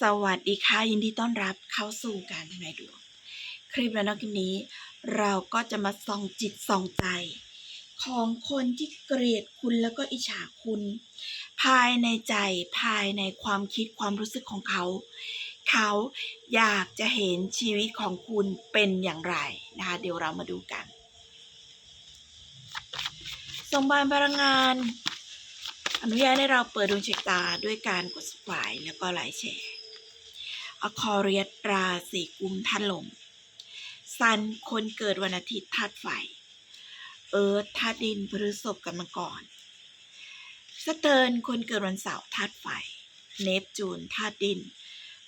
สวัสดีค่ะ ยินดีต้อนรับเข้าสู่การทำนายดวง คลิปและนอกคลิปนี้ เราก็จะมาส่องจิตส่องใจ ของคนที่เกลียดคุณแล้วก็อิจฉาคุณ ภายในใจภายในความคิดความรู้สึกของเขา เขาอยากจะเห็นชีวิตของคุณเป็นอย่างไรนะคะเดี๋ยวเรามาดูกันส่งบานพลังงานอนุญาตให้เราเปิดดวงชะตาด้วยการกด subscribe แล้วก็ไลค์แชร์ อคอเรียตราสีกุมท่านลมซันคนเกิดวันอาทิตย์ธาตุไฟ เอิร์ธธาตุดินพฤษภกับมังกรสเติร์นคนเกิดวันเสาร์ธาตุไฟ เนปจูนธาตุดิน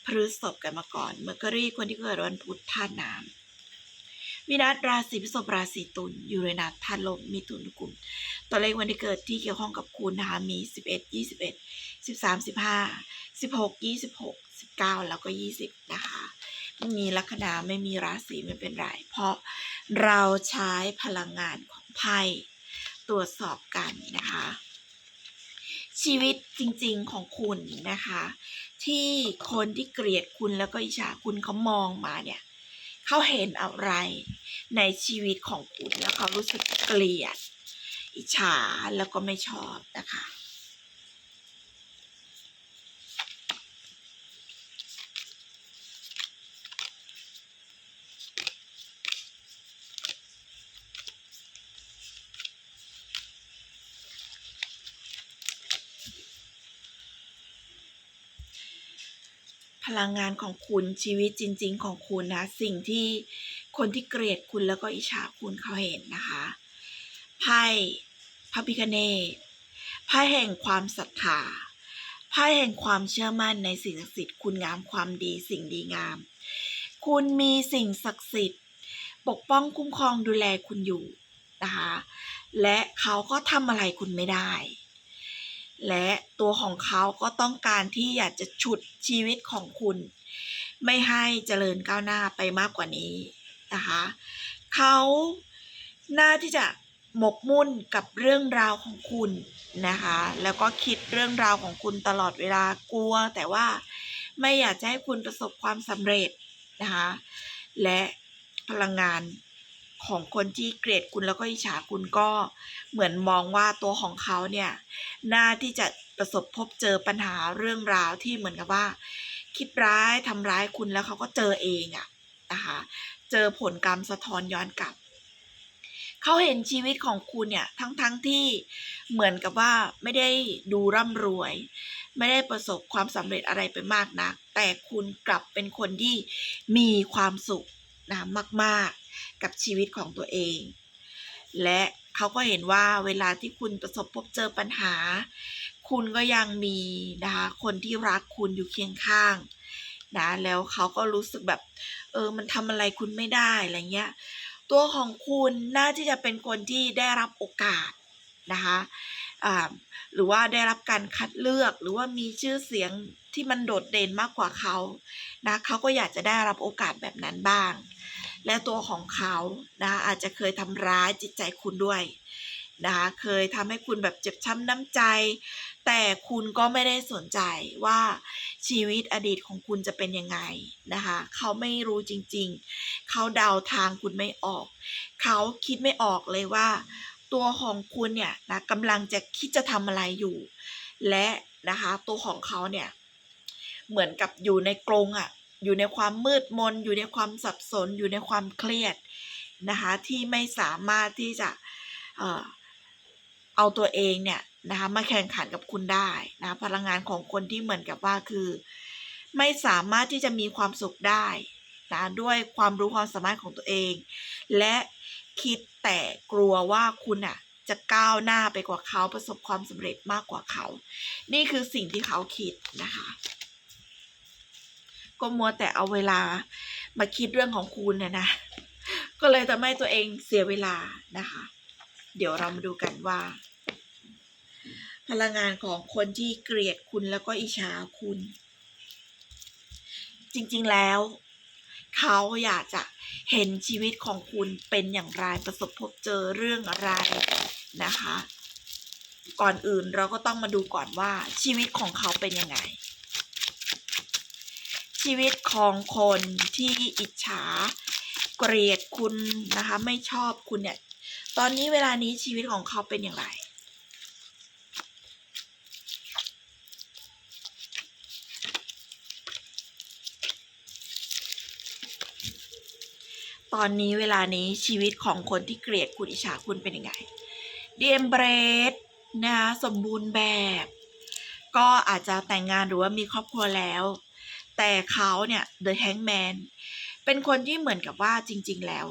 พฤษภกับมังกรเมอร์กรีคนที่เกิดวันพุธธาตุน้ำ วินัสราศีพฤษภราศีตุลยูเรนัสธาตุลมมีตุลกุมตัวเลขวันที่เกิดที่เกี่ยวข้องกับคุณนะคะมี 11 21 13 15 16 26 19 แล้วก็ 20 นะคะไม่มีลัคนาไม่มีราศีไม่เป็นไร เพราะเราใช้พลังงานของไพ่ตรวจสอบกันนะคะ ชีวิตจริงๆของคุณนะคะ ที่คนที่เกลียดคุณแล้วก็อิจฉาคุณเขามองมาเนี่ยเเขาเห็นอะไรในชีวิตของคุณแล้วเขารู้สึกเกลียด อิจฉาแล้วก็ไม่ชอบนะคะ ลังงานของคุณชีวิตจริง ๆ ของคุณนะ สิ่งที่คนที่เกลียดคุณแล้วก็อิจฉาคุณเขาเห็นนะคะไพ่พระพิคเนตไพ่แห่งความศรัทธาไพ่แห่งความเชื่อมั่นในสิ่งศักดิ์สิทธิ์คุณงามความดีสิ่งดีงาม คุณมีสิ่งศักดิ์สิทธิ์ ปกป้องคุ้มครองดูแลคุณอยู่นะคะและเขาก็ทำอะไรคุณไม่ได้ และตัวของเขาก็ต้องการที่อยากจะฉุดชีวิตของคุณ ไม่ให้เจริญก้าวหน้าไปมากกว่านี้นะคะเขาน่าที่จะหมกมุ่นกับเรื่องราวของคุณนะคะ แล้วก็คิดเรื่องราวของคุณตลอดเวลากลัว แต่ว่าไม่อยากจะให้คุณประสบความสำเร็จนะคะ และพลังงาน ของคนที่เกลียดคุณแล้วก็อิจฉาคุณก็เหมือนมองว่าตัวของเขาเนี่ยน่าที่จะประสบพบเจอปัญหาเรื่องราวที่เหมือนกับว่า คิดร้ายทำร้ายคุณแล้วเขาก็เจอเองอะนะคะเจอผลกรรมสะท้อนย้อนกลับเขาเห็นชีวิตของคุณเนี่ยทั้งๆทที่เหมือนกับว่าไม่ได้ดูร่ำรวย ไม่ได้ประสบความสำเร็จอะไรไปมากนัก แต่คุณกลับเป็นคนที่มีความสุขนะมาก ๆ กับชีวิตของตัวเอง และเขาก็เห็นว่าเวลาที่คุณประสบพบเจอปัญหา คุณก็ยังมีนะคะคนที่รักคุณอยู่เคียงข้างนะแล้วเขาก็รู้สึกแบบเออมันทำอะไรคุณไม่ได้อะไรเงี้ยตัวของคุณน่าที่จะเป็นคนที่ได้รับโอกาสนะคะหรือว่าได้รับการคัดเลือกหรือว่ามีชื่อเสียงที่มันโดดเด่นมากกว่าเขานะเขาก็อยากจะได้รับโอกาสแบบนั้นบ้าง และตัวของเขานะอาจจะเคยทำร้ายจิตใจคุณด้วยนะคะเคยทำให้คุณแบบเจ็บช้ำน้ำใจ แต่คุณก็ไม่ได้สนใจว่าชีวิตอดีตของคุณจะเป็นยังไงนะคะเขาไม่รู้จริงๆ เขาเดาทางคุณไม่ออก เขาคิดไม่ออกเลยว่า ตัวของคุณเนี่ยนะกำลังจะคิดจะทำอะไรอยู่ และนะคะตัวของเขาเนี่ยเหมือนกับอยู่ในกรงอะ่ะ อยู่ในความมืดมน อยู่ในความสับสน อยู่ในความเครียดนะคะที่ไม่สามารถที่จะเอ่อเอาตัวเองเนี่ยนะคะมาแข่งขันกับคุณได้นะพลังงานของคนที่เหมือนกับว่าคือ ไม่สามารถที่จะมีความสุขได้นะด้วยความรู้ความสามารถของตัวเอง และคิดแต่กลัวว่าคุณอะจะก้าวหน้าไปกว่าเขาประสบความสำเร็จมากกว่าเขา นี่คือสิ่งที่เขาคิดนะคะ ก็มัวแต่เอาเวลามาคิดเรื่องของคุณเนี่ยนะ ก็เลยทำให้ตัวเองเสียเวลานะคะ เดี๋ยวเรามาดูกันว่า พลังงานของคนที่เกลียดคุณแล้วก็อิจฉาคุณ จริงๆแล้ว เขาอยากจะเห็นชีวิตของคุณเป็นอย่างไรประสบพบเจอเรื่องอะไรนะคะ ก่อนอื่นเราก็ต้องมาดูก่อนว่าชีวิตของเขาเป็นยังไง ชีวิตของคนที่อิจฉาเกลียดคุณนะคะ ไม่ชอบคุณเนี่ย ตอนนี้เวลานี้ชีวิตของเขาเป็นอย่างไรตอนนี้เวลานี้ชีวิตของคนที่เกลียดคุณอิจฉาคุณเป็นยังไงเดียมเบรดนะคะสมบูรณ์แบบ ก็อาจจะแต่งงานหรือว่ามีครอบครัวแล้ว แต่เขาเนี่ย The Hangman เป็นคนที่เหมือนกับว่าจริง ๆ แล้ว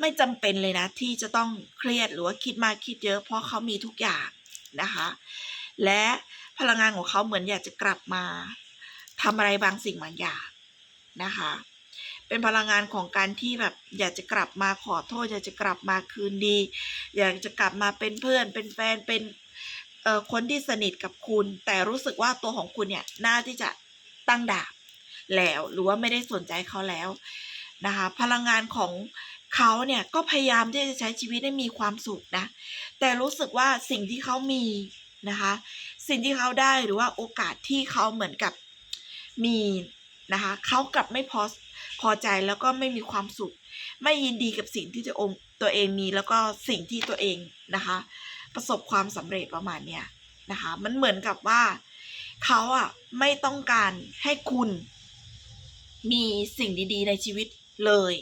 ไม่จำเป็นเลยนะ ที่จะต้องเครียดหรือว่าคิดมากคิดเยอะ เพราะเขามีทุกอย่างนะคะ และพลังงานของเขาเหมือนอยากจะกลับมาทำอะไรบางสิ่งบางอย่างนะคะ เป็นพลังงานของการที่แบบอยากจะกลับมาขอโทษ อยากจะกลับมาคืนดี อยากจะกลับมาเป็นเพื่อน เป็นแฟนเป็นคนที่สนิทกับคุณ แต่รู้สึกว่าตัวของคุณเนี่ยน่าที่จะ ตั้งดาบแล้วหรือว่าไม่ได้สนใจเขาแล้วนะคะพลังงานของเขาเนี่ยก็พยายามที่จะใช้ชีวิตให้มีความสุขนะแต่รู้สึกว่าสิ่งที่เขามีนะคะสิ่งที่เขาได้หรือว่าโอกาสที่เขาเหมือนกับมีนะคะเขากลับไม่พอพอใจแล้วก็ไม่มีความสุข ไม่ยินดีกับสิ่งที่ตัวองตัวเองมีแล้วก็สิ่งที่ตัวเองนะคะประสบความสำเร็จประมาณเนี้ยนะคะมันเหมือนกับว่า เขาอะไม่ต้องการให้คุณมีสิ่งดี ๆ ในชีวิตเลย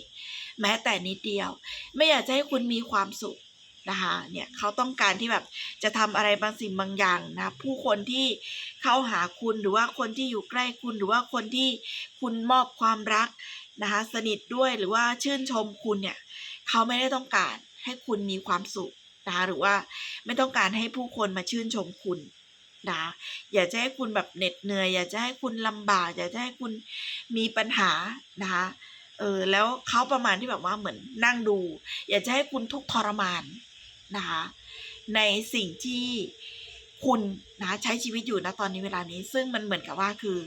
แม้แต่นิดเดียว ไม่อยากจะให้คุณมีความสุขนะคะเนี่ยเขาต้องการที่แบบจะทำอะไรบางสิ่งบางอย่างนะผู้คนที่เข้าหาคุณหรือว่าคนที่อยู่ใกล้คุณหรือว่าคนที่คุณมอบความรักนะคะสนิทด้วยหรือว่าชื่นชมคุณเนี่ยเขาไม่ได้ต้องการให้คุณมีความสุขนะคะหรือว่าไม่ต้องการให้ผู้คนมาชื่นชมคุณ นะอย่าจะให้คุณแบบเหน็ดเหนื่อย อย่าจะให้คุณลำบาก อย่าจะให้คุณมีปัญหานะคะเออแล้วเขาประมาณที่แบบว่าเหมือนนั่งดู อยากจะให้คุณทุกทรมานนะคะในสิ่งที่คุณนะใช้ชีวิตอยู่นะตอนนี้เวลานี้ ซึ่งมันเหมือนกับว่าคือ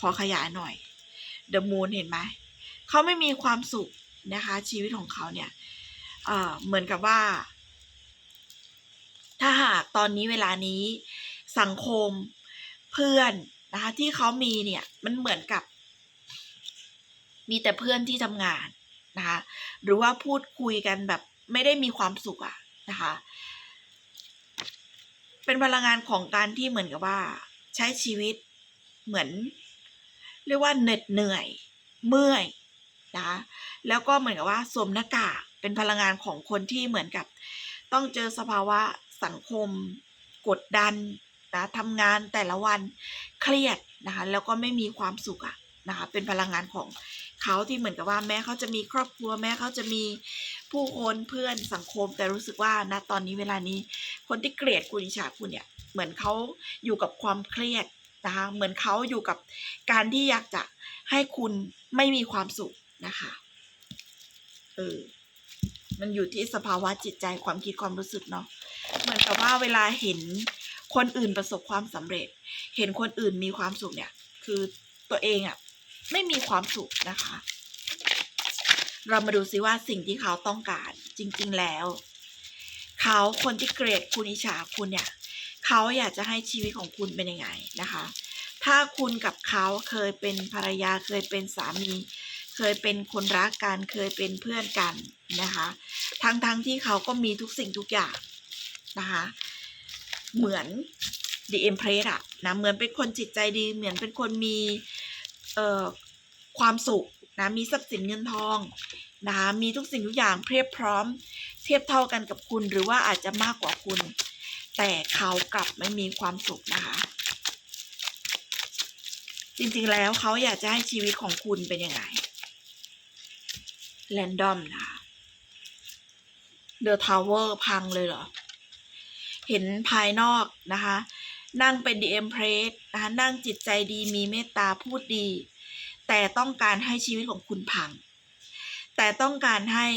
ขอขยายหน่อย The Moon เห็นไหมเขาไม่มีความสุขนะคะ ชีวิตของเขาเนี่ยเออเหมือนกับว่า ถ้าหากตอนนี้เวลานี้ สังคมเพื่อนนะคะที่เขามีเนี่ยมันเหมือนกับ มีแต่เพื่อนที่ทำงานนะคะหรือว่าพูดคุยกันแบบไม่ได้มีความสุขอะนะคะเป็นพลังงานของการที่เหมือนกับว่า ใช้ชีวิตเหมือน เรียกว่าเหน็ดเหนื่อย เมื่อยนะคะแล้วก็เหมือนกับว่าสวมหน้ากากเป็นพลังงานของคนที่เหมือนกับ ต้องเจอสภาวะสังคม กดดัน นะทำงานแต่ละวันเครียดนะคะ แล้วก็ไม่มีความสุขอะนะคะ เป็นพลังงานของเขาที่เหมือนกับว่าแม้เขาจะมีครอบครัวแม้เขาจะมีผู้คนเพื่อนสังคม แต่รู้สึกว่าณตอนนี้เวลานี้ คนที่เกลียดคุณอิจฉาคุณเนี่ยเหมือนเขาอยู่กับความเครียดนะคะเหมือนเขาอยู่กับการที่อยากจะให้คุณไม่มีความสุขนะคะเออมันอยู่ที่สภาวะจิตใจความคิดความรู้สึกเนาะเหมือนกับว่าเวลาเห็น คนอื่นประสบความสำเร็จ เห็นคนอื่นมีความสุขเนี่ย คือตัวเองอะ่ะไม่มีความสุขนะคะ เรามาดูซิว่าสิ่งที่เขาต้องการจริง ๆแล้ว เขาคนที่เกลียดคุณอิจฉาคุณเนี่ย เขาอยากจะให้ชีวิตของคุณเป็นยังไงนะคะ ถ้าคุณกับเขาเคยเป็นภรรยาเคยเป็นสามี เคยเป็นคนรักกันเคยเป็นเพื่อนกันนะคะ ทั้งๆทที่เขาก็มีทุกสิ่งทุกอย่างนะคะ เหมือน The Empress อะนะเหมือนเป็นคนจิตใจดี เหมือนเป็นคนมีเอ่อความสุขนะมีทรัพย์สินเงินทองนะมีทุกสิ่งทุกอย่างเพียบพร้อม เทียบเท่ากันกับคุณหรือว่าอาจจะมากกว่าคุณ แต่เขากลับไม่มีความสุขนะคะ จริงๆแล้วเขาอยากจะให้ชีวิตของคุณเป็นยังไงแรนดอมนะคะ The Tower พังเลยเหรอ เห็นภายนอกนะคะ นั่งเป็น The Empress นะคะนั่งจิตใจดีมีเมตตาพูดดี แต่ต้องการให้ชีวิตของคุณพัง แต่ต้องการให้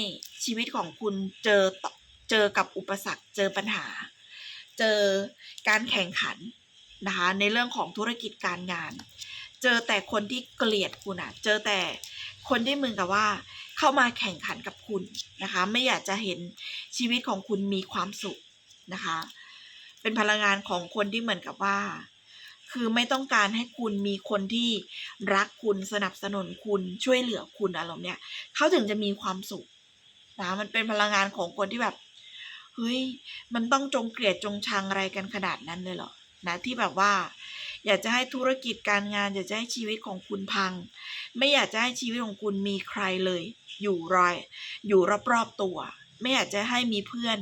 ชีวิตของคุณเจอต่อเจอกับอุปสรรค เจอปัญหา เจอการแข่งขันนะคะในเรื่องของธุรกิจการงาน เจอแต่คนที่เกลียดคุณอะเจอแต่คนที่มึงกับว่าเข้ามาแข่งขันกับคุณนะคะ ไม่อยากจะเห็นชีวิตของคุณมีความสุขนะคะ เป็นพลังงานของคนที่เหมือนกับว่า คือไม่ต้องการให้คุณมีคนที่รักคุณสนับสนุนคุณช่วยเหลือคุณอารมณ์เนี้ยเขาถึงจะมีความสุขนะมันเป็นพลังงานของคนที่แบบเฮ้ยมันต้องจงเกลียดจงชังอะไรกันขนาดนั้นเลยเหรอนะที่แบบว่า อยากจะให้ธุรกิจการงาน อยากจะให้ชีวิตของคุณพัง ไม่อยากจะให้ชีวิตของคุณมีใครเลย อยู่รอย อยู่รอบๆตัว ไม่อยากจะให้มีเพื่อน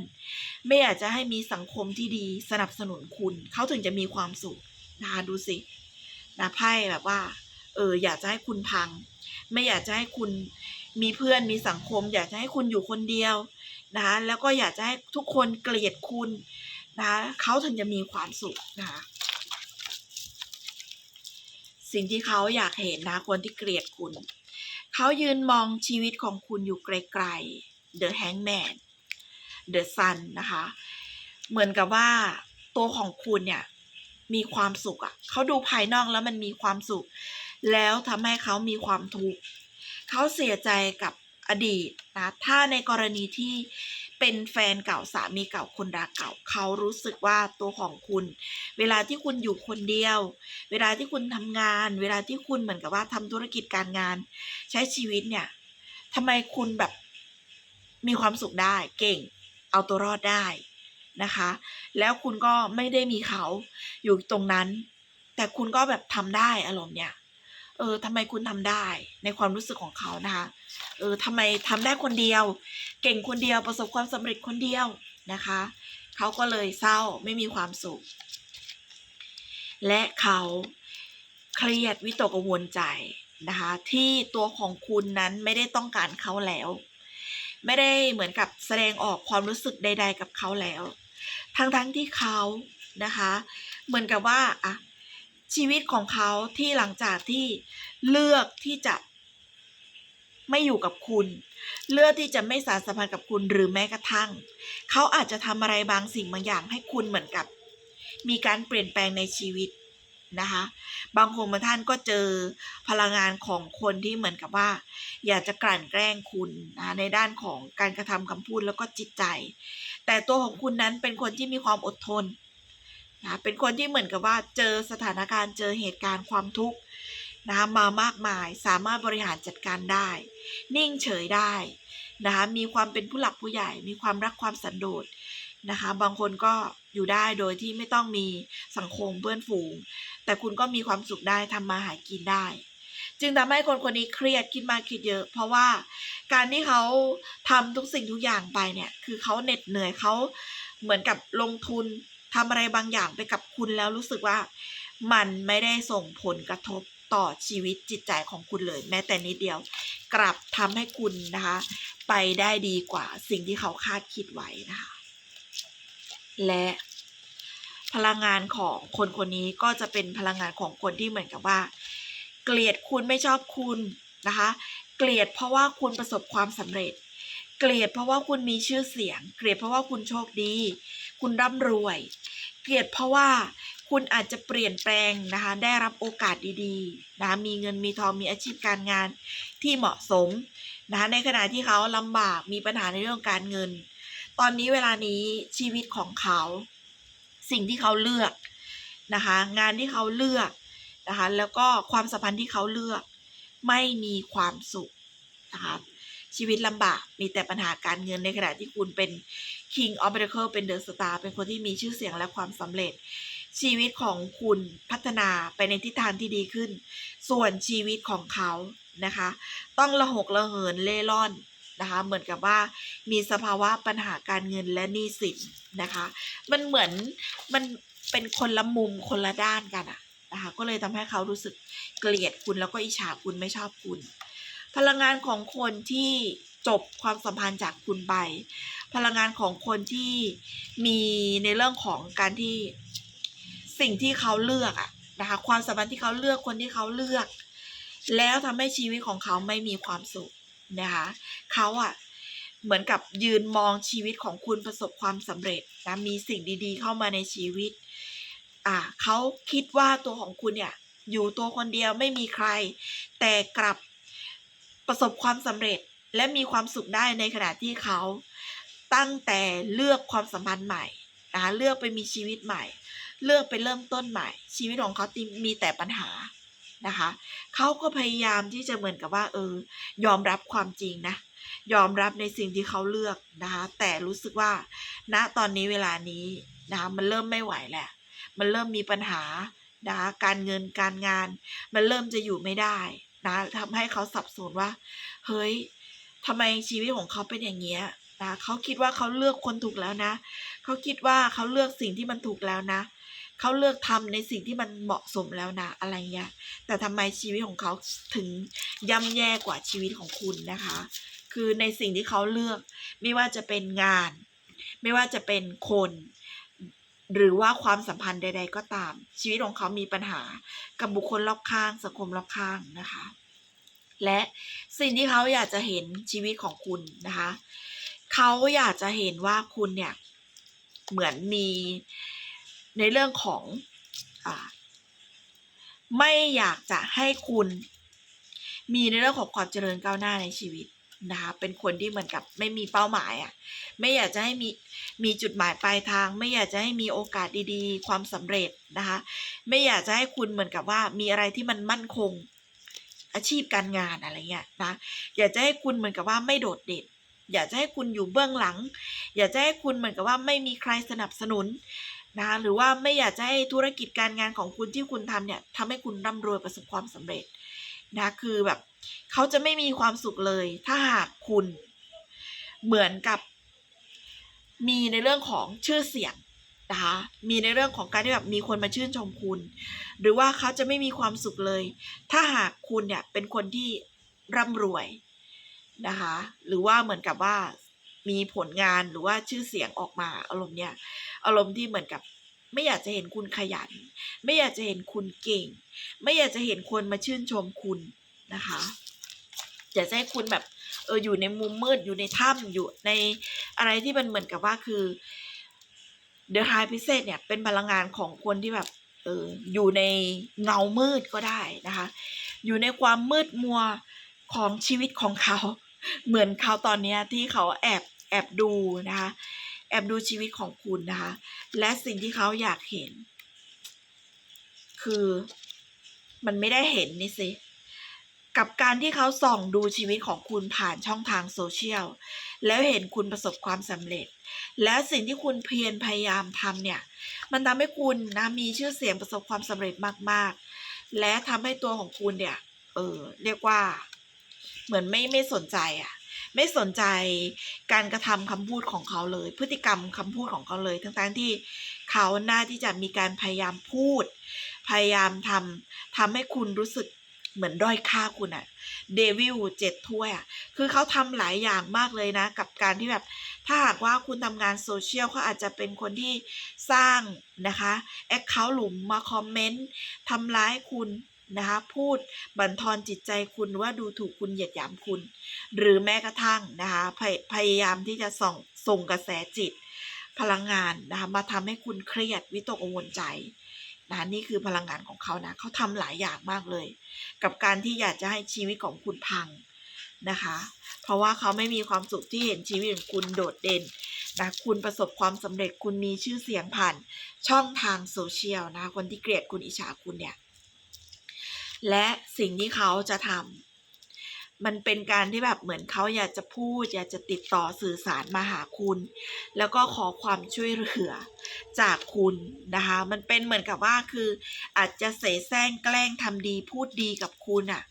ไม่อยากจะให้มีสังคมที่ดีสนับสนุนคุณ เขาถึงจะมีความสุขนะคะดูสินะไพ่แบบว่า เออ อยากจะให้คุณพัง ไม่อยากจะให้คุณมีเพื่อนมีสังคม อยากจะให้คุณอยู่คนเดียวนะคะแล้วก็อยากจะให้ทุกคนเกลียดคุณนะคะเขาถึงจะมีความสุขนะคะสิ่งที่เขาอยากเห็นนะคนที่เกลียดคุณ เขายืนมองชีวิตของคุณอยู่ไกลๆ The Hangman The Sun นะคะ เหมือนกับว่าตัวของคุณเนี่ยมีความสุขอะ่ะเขาดูภายนอกแล้วมันมีความสุข แล้วทำให้เขามีความทุกข์เขาเสียใจกับอดีตนะถ้าในกรณีที่เป็นแฟนเก่าสามีเก่าคนรักเก่าเขารู้สึกว่าตัวของคุณ เวลาที่คุณอยู่คนเดียว เวลาที่คุณทำงาน เวลาที่คุณเหมือนกับว่าทำธุรกิจการงาน ใช้ชีวิตเนี่ยทำไมคุณแบบ มีความสุขได้เก่ง เอาตัวรอดได้นะคะ แล้วคุณก็ไม่ได้มีเขาอยู่ตรงนั้น แต่คุณก็แบบทำได้อารมณ์เนี่ยเออทำไมคุณทำได้ในความรู้สึกของเขานะคะเออทำไมทำได้คนเดียว เก่งคนเดียวประสบความสำเร็จคนเดียวนะคะเขาก็เลยเศร้าไม่มีความสุข และเขาเครียดวิตกกังวลใจนะคะ ที่ตัวของคุณนั้นไม่ได้ต้องการเขาแล้ว ไม่ได้เหมือนกับแสดงออกความรู้สึกใด ๆ กับเขาแล้ว ทั้งๆทที่เขานะคะ เหมือนกับว่าอะชีวิตของเขาที่หลังจากที่เลือกที่จะไม่อยู่กับคุณ เลือกที่จะไม่สารสัมพันธ์กับคุณหรือแม้กระทั่ง เขาอาจจะทำอะไรบางสิ่งบางอย่างให้คุณเหมือนกับ มีการเปลี่ยนแปลงในชีวิต นะคะ บางคนบางท่านก็เจอพลังงานของคนที่เหมือนกับว่า อยากจะกลั่นแกล้งคุณนะในด้านของการกระทำคำพูดแล้วก็จิตใจ แต่ตัวของคุณนั้นเป็นคนที่มีความอดทนนะเป็นคนที่เหมือนกับว่าเจอสถานการณ์เจอเหตุการณ์ความทุกข์นะคะมามากมายสามารถบริหารจัดการได้ นิ่งเฉยได้นะคะมีความเป็นผู้หลักผู้ใหญ่ มีความรักความสันโดษนะคะ บางคนก็อยู่ได้โดยที่ไม่ต้องมีสังคมเพื่อนฝูง แต่คุณก็มีความสุขได้ทำมาหากินได้ จึงทำให้คนคนนี้เครียดคิดมากคิดเยอะ เพราะว่าการที่เขาทำทุกสิ่งทุกอย่างไปเนี่ยคือเขาเหน็ดเหนื่อยเขาเหมือนกับลงทุนทำอะไรบางอย่างไปกับคุณแล้วรู้สึกว่ามันไม่ได้ส่งผลกระทบต่อชีวิตจิตใจของคุณเลย แม้แต่นิดเดียว กลับทำให้คุณนะคะ ไปได้ดีกว่าสิ่งที่เขาคาดคิดไว้นะคะ และ พลังงานของคนคนนี้ก็จะเป็นพลังงานของคนที่เหมือนกับว่า เกลียดคุณไม่ชอบคุณนะคะ เกลียดเพราะว่าคุณประสบความสำเร็จ เกลียดเพราะว่าคุณมีชื่อเสียง เกลียดเพราะว่าคุณโชคดี คุณร่ำรวย เกลียดเพราะว่าคุณอาจจะเปลี่ยนแปลงนะคะ ได้รับโอกาสดีๆนะคะมีเงินมีทองมีอาชีพการงานที่เหมาะสมนะคะในขณะที่เขาลำบากมีปัญหาในเรื่องการเงิน ตอนนี้เวลานี้ชีวิตของเขา สิ่งที่เขาเลือกนะคะ งานที่เขาเลือกนะคะ แล้วก็ความสัมพันธ์ที่เขาเลือก ไม่มีความสุขนะคะชีวิตลำบากมีแต่ปัญหาการเงินในขณะที่คุณเป็น King of Miracle เป็นเดอะสตาร์เป็นคนที่มีชื่อเสียงและความสำเร็จ ชีวิตของคุณพัฒนาไปในทิศทางที่ดีขึ้น ส่วนชีวิตของเขานะคะ ต้องระหกระเหินเล่ร่อน นะคะ เหมือนกับว่ามีสภาวะปัญหาการเงินและหนี้สินนะคะ มันเหมือนมันเป็นคนละมุมคนละด้านกันอะนะคะก็เลยทำให้เขารู้สึกเกลียดคุณแล้วก็อิจฉาคุณไม่ชอบคุณ พลังงานของคนที่จบความสัมพันธ์จากคุณไป พลังงานของคนที่มีในเรื่องของการที่สิ่งที่เขาเลือกอะนะคะความสัมพันธ์ที่เขาเลือกคนที่เขาเลือก แล้วทำให้ชีวิตของเขาไม่มีความสุข นะคะเขาอะเหมือนกับยืนมองชีวิตของคุณประสบความสำเร็จนะมีสิ่งดีๆ เข้ามาในชีวิตอ่าเขาคิดว่าตัวของคุณเนี่ยอยู่ตัวคนเดียวไม่มีใคร แต่กลับประสบความสำเร็จและมีความสุขได้ในขณะที่เขาตั้งแต่เลือกความสัมพันธ์ใหม่นะคะเลือกไปมีชีวิตใหม่ เลือกไปเริ่มต้นใหม่ ชีวิตของเขาติมีแต่ปัญหา นะคะเขาก็พยายามที่จะเหมือนกับว่า เออ ยอมรับความจริงนะ ยอมรับในสิ่งที่เขาเลือกนะคะ แต่รู้สึกว่าณตอนนี้เวลานี้นะคะมันเริ่มไม่ไหวแหละ มันเริ่มมีปัญหานะคะการเงินการงาน มันเริ่มจะอยู่ไม่ได้นะทำให้เขาสับสนว่า เฮ้ยทำไมชีวิตของเขาเป็นอย่างเงี้ยนะเขาคิดว่าเขาเลือกคนถูกแล้วนะ เขาคิดว่าเขาเลือกสิ่งที่มันถูกแล้วนะ เขาเลือกทำในสิ่งที่มันเหมาะสมแล้วนะอะไรเงี้ยแต่ทำไมชีวิตของเขาถึงย่ำแย่กว่าชีวิตของคุณนะคะ คือในสิ่งที่เขาเลือกไม่ว่าจะเป็นงาน ไม่ว่าจะเป็นคน หรือว่าความสัมพันธ์ใด ๆ ก็ตาม ชีวิตของเขามีปัญหากับบุคคลรอบข้าง สังคมรอบข้างนะคะ และสิ่งที่เขาอยากจะเห็นชีวิตของคุณนะคะเขาอยากจะเห็นว่าคุณเนี่ยเหมือนมี ในเรื่องของอไม่อยากจะให้คุณ มีในเรื่องของความเจริญก้าวหน้าในชีวิตนะคะเป็นคนที่เหมือนกับไม่มีเป้าหมายอะ่ะไม่อยากจะให้มีมีจุดหมายปลายทาง ไม่อยากจะให้มีโอกาสดีๆ ความสำเร็จนะคะไม่อยากจะให้คุณเหมือนกับว่ามีอะไรที่มันมั่นคงอาชีพการงานอะไรเงี้ยนะอยากจะให้คุณเหมือนกับว่าไม่โดดเด่นอยากจะให้คุณอยู่เบื้องหลัง อยากจะให้คุณเหมือนกับว่าไม่มีใครสนับสนุน นะหรือว่าไม่อยากจะให้ธุรกิจการงานของคุณที่คุณทำเนี่ยทำให้คุณร่ำรวยประสบความสำเร็จนะคือแบบเขาจะไม่มีความสุขเลย ถ้าหากคุณเหมือนกับมีในเรื่องของชื่อเสียงนะคะมีในเรื่องของการที่แบบมีคนมาชื่นชมคุณ หรือว่าเขาจะไม่มีความสุขเลย ถ้าหากคุณเนี่ยเป็นคนที่ร่ำรวยนะคะหรือว่าเหมือนกับว่า มีผลงานหรือว่าชื่อเสียงออกมาอารมณ์เนี่ยอารมณ์ที่เหมือนกับไม่อยากจะเห็นคุณขยัน ไม่อยากจะเห็นคุณเก่ง ไม่อยากจะเห็นคนมาชื่นชมคุณนะคะอยากจะให้คุณแบบเอออยู่ในมุมมืดอยู่ในถ้ำอยู่ในอะไรที่มันเหมือนกับว่าคือเดอะไฮพิเศษเนี่ยเป็นพลังงานของคนที่แบบเอออยู่ในเงามืดก็ได้นะคะ อยู่ในความมืดมัวของชีวิตของเขา เหมือนเขาตอนเนี้ยที่เขาแอบ แอบดูนะคะแอบดูชีวิตของคุณนะคะ และสิ่งที่เขาอยากเห็น คือมันไม่ได้เห็นนี่สิกับการที่เขาส่องดูชีวิตของคุณผ่านช่องทางโซเชียลแล้วเห็นคุณประสบความสำเร็จ แล้วสิ่งที่คุณเพียรพยายามทำเนี่ย มันทำให้คุณนะมีชื่อเสียงประสบความสำเร็จมาก ๆ และทำให้ตัวของคุณเนี่ย เออเรียกว่า เหมือนไม่ไม่สนใจอะ ไม่สนใจการกระทำคำพูดของเขาเลย พฤติกรรมคำพูดของเขาเลย ทั้งๆที่เขาหน้าที่จะมีการพยายามพูด พยายามทำทำให้คุณรู้สึกเหมือนด้อยค่าคุณอะเดวิลเจ็ดถ้วยอะคือเขาทำหลายอย่างมากเลยนะ กับการที่แบบถ้าหากว่าคุณทำงานโซเชียลเขาอาจจะเป็นคนที่สร้างนะคะแอคเคาท์หลุมมาคอมเมนต์ทำร้ายคุณ นะคะ พูดบั่นทอนจิตใจคุณว่าดูถูกคุณเหยียดหยามคุณ หรือแม้กระทั่งนะคะพยพยายามที่จะส่งส่งกระแสจิต พลังงานนะคะมาทำให้คุณเครียดวิตกกังวลใจนะนี่คือพลังงานของเขานะเขาทำหลายอย่างมากเลย กับการที่อยากจะให้ชีวิตของคุณพังนะคะ เพราะว่าเขาไม่มีความสุขที่เห็นชีวิตของคุณโดดเด่นนะคุณประสบความสำเร็จคุณมีชื่อเสียงผ่าน ช่องทางโซเชียลนะคนที่เกลียดคุณอิจฉาคุณเนี่ย และสิ่งที่เขาจะทำมันเป็นการที่แบบเหมือนเขาอยากจะพูด อยากจะติดต่อสื่อสารมาหาคุณ แล้วก็ขอความช่วยเหลือจากคุณนะคะ มันเป็นเหมือนกับว่าคืออาจจะเสแสร้งแกล้งทำดีพูดดีกับคุณอะ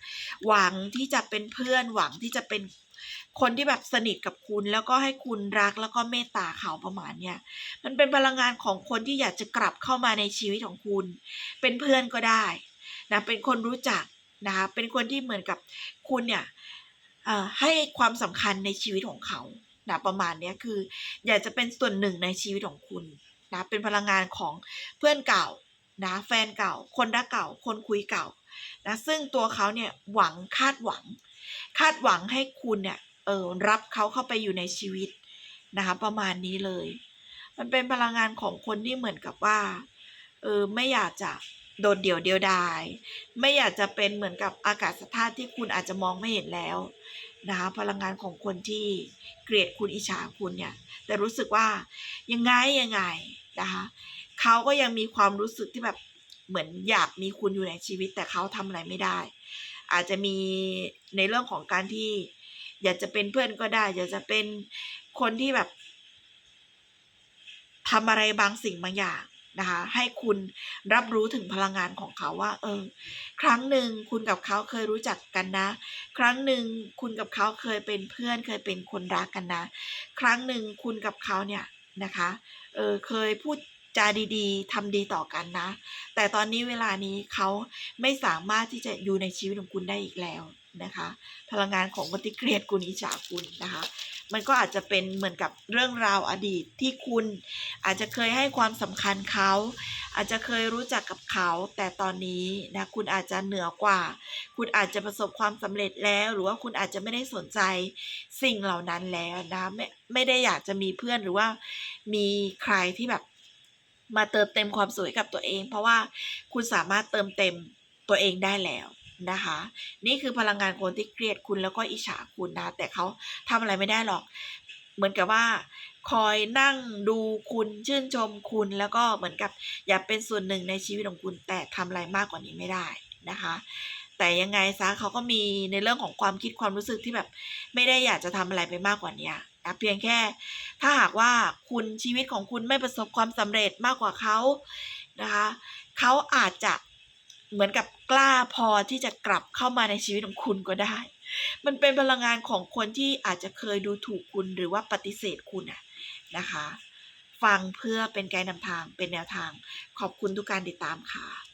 หวังที่จะเป็นเพื่อนหวังที่จะเป็นคนที่แบบสนิทกับคุณแล้วก็ให้คุณรักแล้วก็เมตตาเขาประมาณเนี้ยมันเป็นพลังงานของคนที่อยากจะกลับเข้ามาในชีวิตของคุณ เป็นเพื่อนก็ได้ นะเป็นคนรู้จักนะคะเป็นคนที่เหมือนกับคุณเนี่ยให้ความสำคัญในชีวิตของเขานะประมาณนี้คือ อยากจะเป็นส่วนหนึ่งในชีวิตของคุณนะเป็นพลังงานของเพื่อนเก่านะแฟนเก่า คนรักเก่า คนคุยเก่านะซึ่งตัวเขาเนี่ยหวังคาดหวัง คาดหวังให้คุณเนี่ยเออรับเขาเข้าไปอยู่ในชีวิตนะคะประมาณนี้เลย มันเป็นพลังงานของคนที่เหมือนกับว่าเออไม่อยากจะ โดดเดี่ยวเดียวดาย ไม่อยากจะเป็นเหมือนกับอากาศธาตุที่คุณอาจจะมองไม่เห็นแล้วนะคะพลังงานของคนที่เกลียดคุณอิจฉาคุณเนี่ย แต่รู้สึกว่ายังไงยังไงนะคะเขาก็ยังมีความรู้สึกที่แบบเหมือนอยากมีคุณอยู่ในชีวิต แต่เขาทำอะไรไม่ได้ อาจจะมีในเรื่องของการที่ อยากจะเป็นเพื่อนก็ได้ อยากจะเป็นคนที่แบบทำอะไรบางสิ่งบางอย่าง นะคะ ให้คุณรับรู้ถึงพลังงานของเขาว่า เออ ครั้งหนึ่งคุณกับเขาเคยรู้จักกันนะ ครั้งหนึ่งคุณกับเขาเคยเป็นเพื่อนเคยเป็นคนรักกันนะ ครั้งหนึ่งคุณกับเขาเนี่ยนะคะ เออเคยพูดจาดีๆทำดีต่อกันนะ แต่ตอนนี้เวลานี้เขาไม่สามารถที่จะอยู่ในชีวิตของคุณได้อีกแล้ว นะคะ พลังงานของคนที่เกลียดคุณอิจฉาคุณนะคะ มันก็อาจจะเป็นเหมือนกับเรื่องราวอดีตที่คุณอาจจะเคยให้ความสำคัญเขา อาจจะเคยรู้จักกับเขา แต่ตอนนี้นะคุณอาจจะเหนือกว่า คุณอาจจะประสบความสำเร็จแล้ว หรือว่าคุณอาจจะไม่ได้สนใจสิ่งเหล่านั้นแล้วนะไม่ไม่ได้อยากจะมีเพื่อนหรือว่ามีใครที่แบบมาเติมเต็มความสวยกับตัวเอง เพราะว่าคุณสามารถเติมเต็มตัวเองได้แล้ว นะคะ นี่คือพลังงานคนที่เกลียดคุณแล้วก็อิจฉาคุณนะ แต่เขาทำอะไรไม่ได้หรอก เหมือนกับว่า คอยนั่งดูคุณชื่นชมคุณแล้วก็เหมือนกับอยากเป็นส่วนหนึ่งในชีวิตของคุณ แต่ทำอะไรมากกว่านี้ไม่ได้นะคะ แต่ยังไงซะเขาก็มีในเรื่องของความคิดความรู้สึกที่แบบ ไม่ได้อยากจะทำอะไรไปมากกว่านี้นะเพียงแค่ถ้าหากว่าคุณชีวิตของคุณไม่ประสบความสำเร็จมากกว่าเขานะคะเขาอาจจะเหมือนกับ กล้าพอที่จะกลับเข้ามาในชีวิตของคุณก็ได้ มันเป็นพลังงานของคนที่อาจจะเคยดูถูกคุณหรือว่าปฏิเสธคุณอะนะคะ ฟังเพื่อเป็นไกด์นำทางเป็นแนวทาง ขอบคุณทุกการติดตามค่ะ